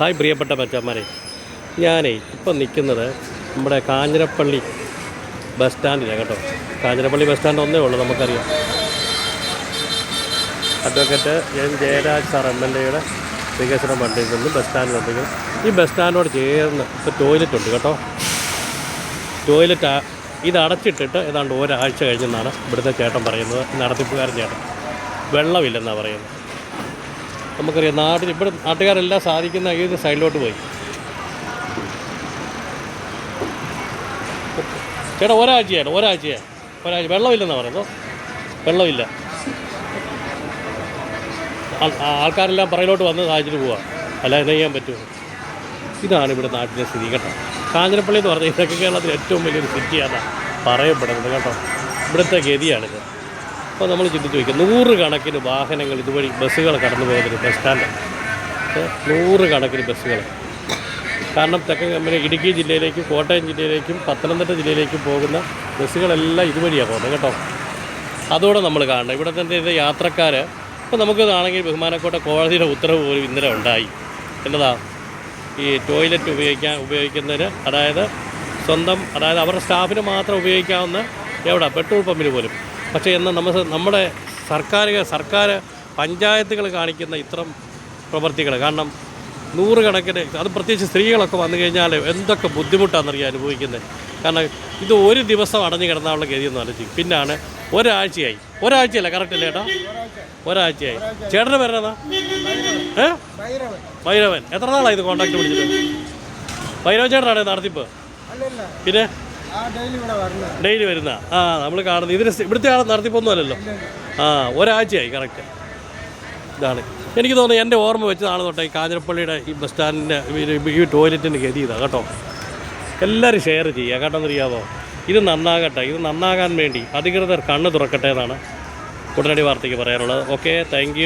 Hi പ്രിയപ്പെട്ട മച്ചന്മാരെ. ഞാനേ ഇപ്പം നിൽക്കുന്നത് നമ്മുടെ കാഞ്ഞിരപ്പള്ളി ബസ് സ്റ്റാൻഡിലാണ് കേട്ടോ. കാഞ്ഞിരപ്പള്ളി ബസ് സ്റ്റാൻഡ് ഒന്നേ ഉള്ളൂ നമുക്കറിയാം. Advocate N Jayaraj sir M L എയുടെ വികസന ഫണ്ടിൽ നിന്ന് ബസ് സ്റ്റാൻഡിലുണ്ടെങ്കിൽ ഈ ബസ് സ്റ്റാൻഡിനോട് ചേർന്ന് ഇപ്പോൾ ടോയ്ലറ്റ് ഉണ്ട് കേട്ടോ. ടോയ്ലറ്റ് ഇത് അടച്ചിട്ടിട്ട് ഏതാണ്ട് ഒരാഴ്ച കഴിഞ്ഞെന്നാണ് ഇവിടുത്തെ ചേട്ടൻ പറയുന്നത്. നടത്തിപ്പുകാരൻ ചേട്ടൻ. വെള്ളമില്ലെന്നാണ് പറയുന്നത്. നമുക്കറിയാം നാട്ടിൽ ഇവിടെ നാട്ടുകാരെല്ലാം സാധിക്കുന്ന ഏത് സൈഡിലോട്ട് പോയി. ചേട്ടാ ഒരാഴ്ചയാണ് ഒരാഴ്ചയാണ് ഒരാഴ്ച. വെള്ളമില്ലെന്നാണ് പറയുന്നത്. വെള്ളമില്ല. ആൾക്കാരെല്ലാം പറയിലോട്ട് വന്ന് സാഹചര്യം പോവാം. അല്ല എന്ത് ചെയ്യാൻ പറ്റുമോ? ഇതാണ് ഇവിടെ നാട്ടിലെ സ്ഥിതി കേട്ടോ. കാഞ്ഞിരപ്പള്ളി എന്ന് പറഞ്ഞാൽ ഇതൊക്കെ കേരളത്തിലെ ഏറ്റവും വലിയൊരു സിറ്റിയാണ് പറയപ്പെടുന്നത് കേട്ടോ. ഇവിടുത്തെ ഗതിയാണിത്. അപ്പോൾ നമ്മൾ ചിന്തിച്ച് വയ്ക്കുക നൂറ് കണക്കിന് വാഹനങ്ങൾ ഇതുവഴി ബസ്സുകൾ കടന്നു പോകുന്നൊരു ബസ് സ്റ്റാൻഡ് നൂറ് കണക്കിന് ബസ്സുകൾ. കാരണം തെക്കൻ കമ്പനി ഇടുക്കി ജില്ലയിലേക്കും കോട്ടയം ജില്ലയിലേക്കും പത്തനംതിട്ട ജില്ലയിലേക്കും പോകുന്ന ബസ്സുകളെല്ലാം ഇതുവഴിയാണ് പോകുന്നത് കേട്ടോ. അതോടെ നമ്മൾ കാണണം. ഇവിടെ തന്നെ ഇത് യാത്രക്കാർ ഇപ്പോൾ നമുക്കിതാണെങ്കിൽ ബഹുമാനക്കോട്ട കോടതിയുടെ ഉത്തരവ് പോലും ഇന്നലെ ഉണ്ടായി. എന്നതാ? ഈ ടോയ്ലറ്റ് ഉപയോഗിക്കാൻ ഉപയോഗിക്കുന്നതിന് അതായത് സ്വന്തം അതായത് അവരുടെ സ്റ്റാഫിന് മാത്രം ഉപയോഗിക്കാവുന്ന എവിടെ? പെട്രോൾ പമ്പിന് പോലും. പക്ഷേ എന്നാൽ നമ്മൾ നമ്മുടെ സർക്കാർ സർക്കാർ പഞ്ചായത്തുകൾ കാണിക്കുന്ന ഇത്തരം പ്രവർത്തികൾ കാരണം നൂറുകണക്കിന് അത് പ്രത്യേകിച്ച് സ്ത്രീകളൊക്കെ വന്നു കഴിഞ്ഞാൽ എന്തൊക്കെ ബുദ്ധിമുട്ടാണെന്നറിയാൻ അനുഭവിക്കുന്നത്. കാരണം ഇത് ഒരു ദിവസം അടഞ്ഞു കിടന്നാലുള്ള ഗതിയൊന്നും ആലോചിക്കും പിന്നാണ് ഒരാഴ്ചയായി. ഒരാഴ്ചയല്ല കറക്റ്റ് അല്ലേ ചേട്ടാ ഒരാഴ്ചയായി. ചേട്ടന് പേരെന്നാ? ഏ? ഭൈരവൻ. എത്ര നാളായി ഇത് കോൺടാക്ട് പിടിച്ചിട്ട് ഭൈരവൻ ചേട്ടനാണ് നടത്തിപ്പ്? പിന്നെ? ഡെയിലി വരുന്ന. ആ നമ്മൾ കാണുന്നത് ഇതിന് ഇവിടുത്തെ ആൾ നടത്തിപ്പൊന്നും അല്ലല്ലോ ആ ഒരാഴ്ചയായി കറക്റ്റ് ഇതാണ്. എനിക്ക് തോന്നുന്നു എന്റെ ഓർമ്മ വെച്ചതാണ് തൊട്ടേ ഈ കാഞ്ഞിരപ്പള്ളിയുടെ ഈ ബസ് സ്റ്റാൻഡിന്റെ ഈ ടോയ്ലറ്റിന്റെ ഗതി ഇതാണ് കേട്ടോ. എല്ലാവരും ഷെയർ ചെയ്യുക കേട്ടോ എന്നറിയാമോ ഇത് നന്നാകട്ടെ ഇത് നന്നാകാൻ വേണ്ടി അധികൃതർ കണ്ണ് തുറക്കട്ടെ എന്നാണ് ഉടനടി വാർത്തയ്ക്ക് പറയാനുള്ളത്. Okay thank